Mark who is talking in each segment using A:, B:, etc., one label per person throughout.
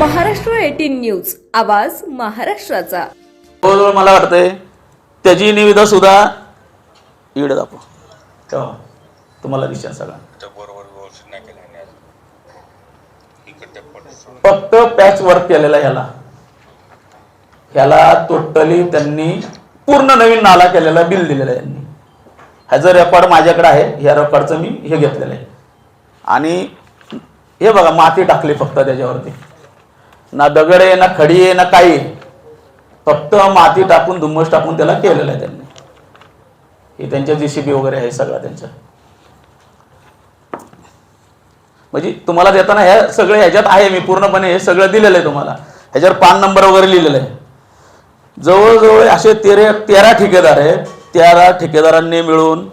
A: News. आवाज महाराष्ट्राचा.
B: जवळजवळ मला वाटतंय त्याची निविदा सुद्धा इकडे दाखव. तुम्हाला दिसेल सगळं. फक्त पॅच वर्क केलेला ह्याला. ह्याला टोटली त्यांनी पूर्ण नवीन नाला केलेला बिल दिलेलं आहे यांनी. ह्याचं रेकॉर्ड माझ्याकडे आहे ह्या रेकॉर्डचं मी हे घेतलेलं आहे. आणि हे बघा माती टाकली फक्त त्याच्यावरती. ना दगड आहे ना खडी आहे ना काही. आहे. फक्त माती टाकून धुम्मस टाकून त्याला केलेलं आहे त्यांनी. हे त्यांच्या जीसीबी वगैरे आहे सगळं त्यांचा. म्हणजे तुम्हाला देताना ह्या सगळे ह्याच्यात आहे मी पूर्णपणे हे सगळं दिलेलं आहे तुम्हाला. ह्याच्यावर पान नंबर वगैरे लिहिलेलं आहे. जवळजवळ असे तेरे तेरा ठेकेदार आहेत. तेरा ठेकेदारांनी मिळून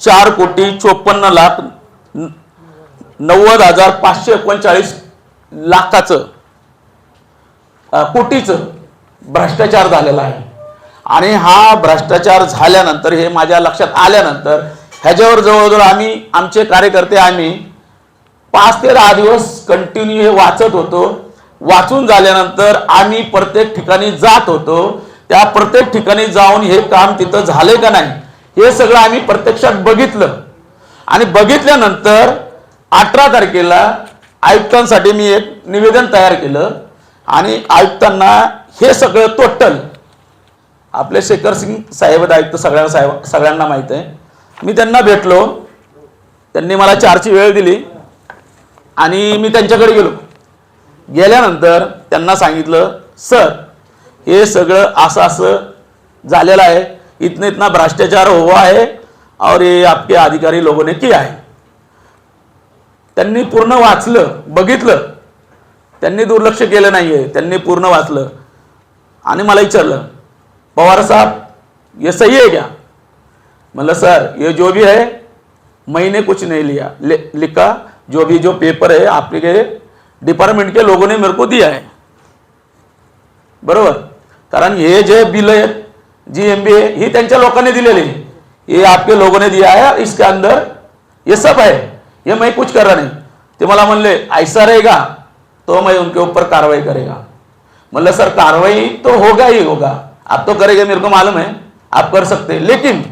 B: चार कोटी चोपन्न लाख नव्वद हजार पाचशे एकोणचाळीस लाखाचं कोटीचं भ्रष्टाचार झालेला आहे. आणि हा भ्रष्टाचार झाल्यानंतर हे माझ्या लक्षात आल्यानंतर ह्याच्यावर जवळजवळ आम्ही आमचे कार्यकर्ते आम्ही पाच ते दहा दिवस कंटिन्यू हे वाचत होतो. वाचून झाल्यानंतर आम्ही प्रत्येक ठिकाणी जात होतो. त्या प्रत्येक ठिकाणी जाऊन हे काम तिथं झाले का नाही हे सगळं आम्ही प्रत्यक्षात बघितलं. आणि बघितल्यानंतर अठरा तारखेला आयुक्तांसाठी मी एक निवेदन तयार केलं. आणि आयुक्तांना हे सगळं टोटल आपले शेखर सिंग साहेब आयुक्त सगळ्या साहेब सगळ्यांना माहीत आहे. मी त्यांना भेटलो. त्यांनी मला चारची वेळ दिली. आणि मी त्यांच्याकडे गेलो. गेल्यानंतर त्यांना सांगितलं सर हे सगळं असं असं झालेलं आहे. इतना इतना भ्रष्टाचार हुआ आहे. और ये आपके अधिकारी लोगों ने किया आहे त्यांनी पूर्ण वाचलं बघितलं. त्यांनी दुर्लक्ष केलं नाही आहे त्यांनी पूर्ण वाचलं. आणि मला विचारलं पवार साहब ये सही है क्या मतलब सर ये जो भी है मैंने कुछ नहीं लिया. ले, लिखा जो भी जो पेपर है आपके डिपार्टमेंट के लोगों ने मेरे को दिया है. बरोबर? कारण हे जे बिल आहेत जी एम बी ए ही त्यांच्या लोकांनी दिलेली आहे. ये आपके लोगों ने दिया है इसके अंदर ये सब है ये मैं कुछ कर रहा नहीं. ते मला म्हणले ऐसा रहेगा तो मैं उनके ऊपर कार्रवाई करेगा। मतलब सर कार्रवाई तो होगा ही होगा। आप तो करेंगे मेरे को मालूम है। आप कर सकते हैं। लेकिन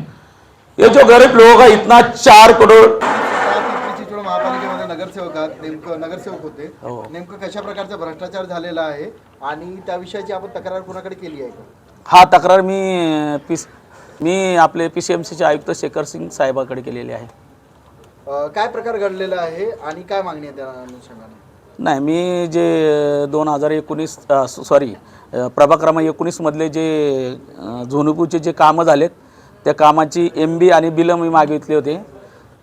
B: ये जो गरीब लोगों का इतना चार करोड़
C: पिंपरी चिंचवड महापालिकेमध्ये नगरसेवक आहात नेमकं नगरसेवक होते।
B: हो.
C: नेमकं कशा प्रकारचा भ्रष्टाचार झालेला आहे आणि त्या विषयाची आपण तक्रार कुणाकडे केली आहे? का
B: हा तक्रार मी पी मी आपले पी सी एम सीचे आयुक्त शेखर सिंग साहेबाकडे केलेली आहे.
C: अं, काय प्रकार घडलेला आहे आणि काय मागणी आहे त्या अनुषंगाने?
B: नाही मी जे दोन हजार एकोणीस सॉरी प्रभाग क्रमांक एकोणीसमधले जे अ, झोनुपूरचे जे कामं झालेत त्या कामाची एम बी आणि बिलं मी मागितली होते.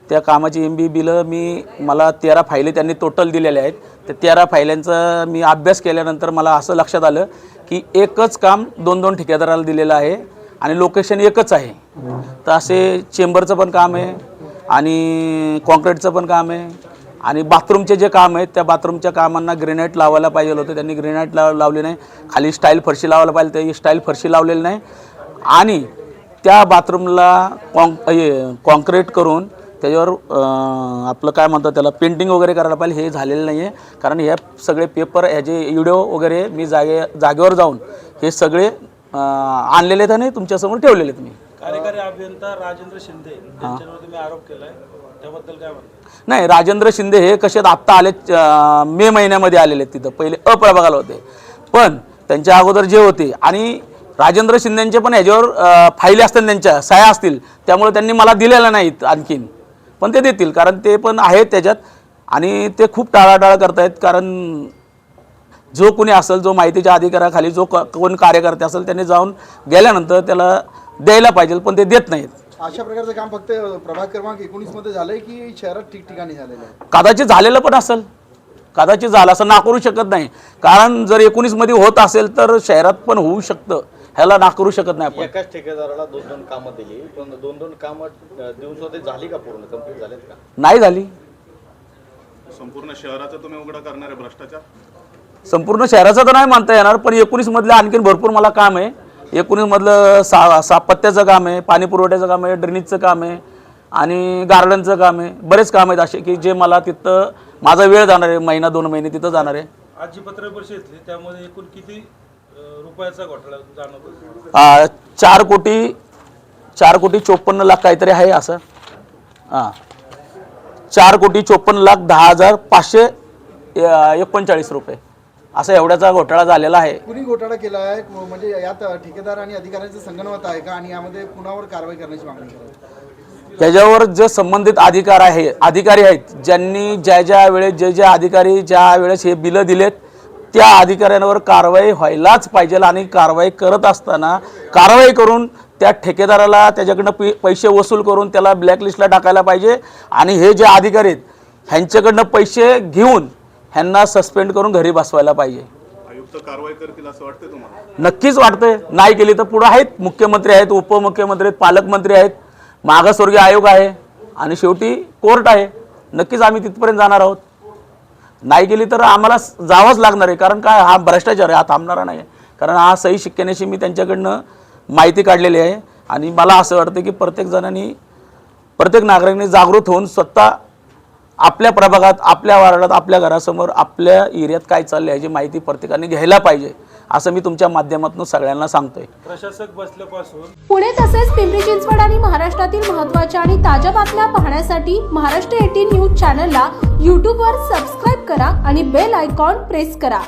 B: त्या कामाची एम बी बिलं मी मला तेरा फायली त्यांनी टोटल दिलेल्या आहेत. त्या तेरा फायल्यांचा मी अभ्यास केल्यानंतर मला असं लक्षात आलं की एकच काम दोन दोन ठेकेदाराला दिलेलं आहे आणि लोकेशन एकच आहे. तर असे चेंबरचं पण काम आहे आणि कॉन्क्रीटचं पण काम आहे. आणि बाथरूमचे जे काम आहेत त्या बाथरूमच्या कामांना ग्रेनाईट लावायला पाहिजे होतं. त्यांनी ग्रेनाईट लाव लावली नाही. खाली स्टाईल फरशी लावायला पाहिजे ते स्टाईल फरशी लावलेली नाही. आणि त्या बाथरूमला कॉन हे कॉन्क्रीट करून त्याच्यावर आपलं काय म्हणतात त्याला पेंटिंग वगैरे करायला पाहिजे. हे झालेलं नाही आहे कारण हे सगळे पेपर ह्याचे व्हिडिओ वगैरे मी जागे जागेवर जाऊन हे सगळे आणलेले आहेत आणि तुमच्यासमोर ठेवलेले आहेत मी.
D: कार्यकारी अभियंता राजेंद्र शिंदे यांच्यावर तुम्ही आरोप केलाय. त्याबद्दल काय म्हणता?
B: नाही राजेंद्र शिंदे हे कसे आत्ता आले मे महिन्यामध्ये आलेले आहेत तिथं. पहिले अप्रभागाला होते. पण त्यांच्या अगोदर जे होते आणि राजेंद्र शिंदेंचे पण ह्याच्यावर अं, फाईली असतील त्यांच्या सह्या असतील. त्यामुळे त्यांनी मला दिलेल्या नाहीत आणखीन. पण ते देतील कारण ते पण आहेत त्याच्यात. आणि ते खूप टाळाटाळ करतायत कारण जो कोणी असेल जो माहितीच्या अधिकाराखाली जो क- कोण कार्यकर्ते असेल त्यांनी जाऊन गेल्यानंतर त्याला द्यायला पाहिजे पण ते देत नाहीत.
C: अशा प्रकारचं काम फक्त प्रभाग क्रमांक एकोणीसमध्ये झालंय की शहरात ठिकठिकाणी झालेलं आहे?
B: कदाचित झालेलं पण असेल. कदाचित झालं असं नाकारू शकत नाही. कारण जर एकोणीसमध्ये होत असेल तर शहरात पण होऊ शकतं. ह्याला नाकारू शकत नाही आपण.
E: एकाच ठेकेदाराला दोन दोन कामं दिली. पण दोन दोन कामं अ, देऊन सुद्धा ते झाली का पूर्ण? कंप्लीट झालेत का?
B: नाही झाली.
F: संपूर्ण शहराचा तुम्ही उघडा करणार आहे भ्रष्टाचार?
B: संपूर्ण शहराचं तर नाही मानता येणार पण एकोणीसमधलं आणखीन भरपूर मला काम आहे. एकोणीसमधलं सा सापत्याचं काम आहे पाणी पुरवठ्याचं काम आहे ड्रेनेजचं काम आहे आणि गार्डनचं काम आहे. बरेच काम आहेत असे की जे मला तिथं माझा वेळ जाणार आहे महिना दोन महिने तिथं जाणार आहे.
D: आज जी पत्रकार परिषद घेतली त्यामध्ये एकूण किती रुपयाचा घोटाळा जाणवतो?
B: चार कोटी चार कोटी चोपन्न लाख काहीतरी आहे असं. हां चार कोटी चोपन्न लाख दहा हजार पाचशे एकोणचाळीस रुपये. असा एवढ्याचा घोटाळा झालेला आहे.
C: कुणी घोटाळा केला आहे? म्हणजे यात ठेकेदार आणि अधिकाऱ्यांचं संगणमत आहे का? आणि यामध्ये कुणावर कारवाई करण्याची मागणी करावी
B: ह्याच्यावर जे संबंधित अधिकार आहे अधिकारी आहेत ज्यांनी ज्या ज्या वेळेस जे जे अधिकारी ज्या वेळेस हे बिलं दिलेत त्या अधिकाऱ्यांवर कारवाई व्हायलाच पाहिजे आणि कारवाई करत असताना कारवाई करून त्या ठेकेदाराला त्याच्याकडनं पै पैसे वसूल करून त्याला ब्लॅकलिस्टला टाकायला पाहिजे. आणि हे जे अधिकारी आहेत ह्यांच्याकडनं पैसे घेऊन ह्यांना सस्पेंड करून घरी बसवायला पाहिजे.
F: आयुक्त कारवाई करतील असं वाटतंय तुम्हाला?
B: नक्कीच वाटतंय. नाही केली तर पुढं आहेत. मुख्यमंत्री आहेत उपमुख्यमंत्री आहेत पालकमंत्री आहेत. मागासवर्गीय आयोग आहे आणि शेवटी कोर्ट आहे. नक्कीच आम्ही तिथपर्यंत जाणार आहोत. नाही केली तर आम्हाला जावंच लागणार आहे. कारण काय? हा भ्रष्टाचार आहे. हा थांबणारा नाही आहे. कारण हा सही शिक्क्यानेशी मी त्यांच्याकडनं माहिती काढलेली आहे. आणि मला असं वाटतं की प्रत्येक जणांनी प्रत्येक नागरिकांनी जागृत होऊन स्वतः आपल्या प्रभागात आपल्या वार्डात आपल्या घरासमोर आपल्या एरियात काय चाललं आहे याची माहिती प्रत्येकाने घ्यायला पाहिजे असं मी तुमच्या माध्यमातून सगळ्यांना सांगतोय.
D: प्रशासक बसल्यापासून
G: पुणे तसेच पिंपरी चिंचवड आणि महाराष्ट्रातील महत्त्वाच्या आणि ताज्या बातम्या पाहण्यासाठी महाराष्ट्र एटीन न्यूज चॅनलला यूट्यूबवर सबस्क्राईब करा आणि बेल आयकॉन प्रेस करा.